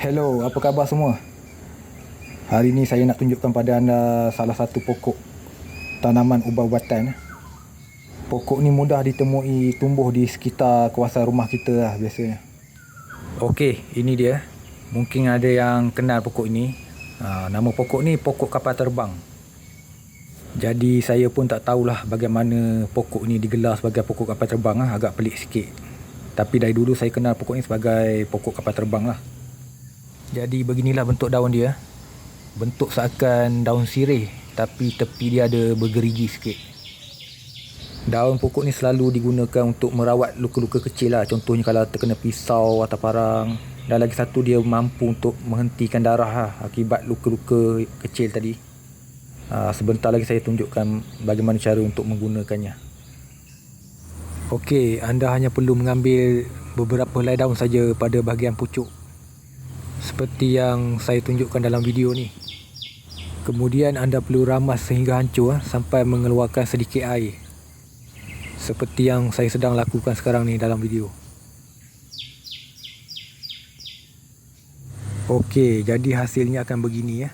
Hello, apa khabar semua? Hari ini saya nak tunjukkan pada anda salah satu pokok tanaman ubat-ubatan. Pokok ni mudah ditemui tumbuh di sekitar kawasan rumah kita lah biasanya. Okey, ini dia. Mungkin ada yang kenal pokok ini. Ha, nama pokok ni pokok kapal terbang. Jadi saya pun tak tahulah bagaimana pokok ni digelar sebagai pokok kapal terbang lah. Agak pelik sikit. Tapi dari dulu saya kenal pokok ni sebagai pokok kapal terbang lah. Jadi beginilah bentuk daun dia. Bentuk seakan daun sirih tapi tepi dia ada bergerigi sikit. Daun pokok ni selalu digunakan untuk merawat luka-luka kecil lah. Contohnya kalau terkena pisau atau parang. Dan lagi satu dia mampu untuk menghentikan darah lah akibat luka-luka kecil tadi. Ha, sebentar lagi saya tunjukkan bagaimana cara untuk menggunakannya. Okey, anda hanya perlu mengambil beberapa helai daun saja pada bahagian pucuk seperti yang saya tunjukkan dalam video ni. Kemudian anda perlu ramas sehingga hancur ah, sampai mengeluarkan sedikit air. Seperti yang saya sedang lakukan sekarang ni dalam video. Okey, jadi hasilnya akan begini ya.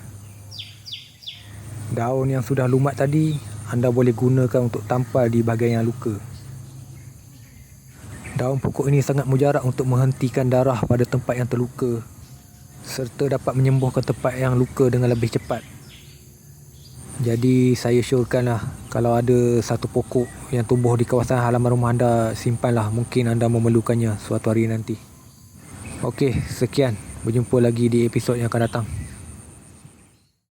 Daun yang sudah lumat tadi anda boleh gunakan untuk tampal di bahagian yang luka. Daun pokok ini sangat mujarab untuk menghentikan darah pada tempat yang terluka serta dapat menyembuhkan tempat yang luka dengan lebih cepat. Jadi saya syorkanlah kalau ada satu pokok yang tumbuh di kawasan halaman rumah anda simpanlah mungkin anda memerlukannya suatu hari nanti. Okey, sekian. Berjumpa lagi di episod yang akan datang.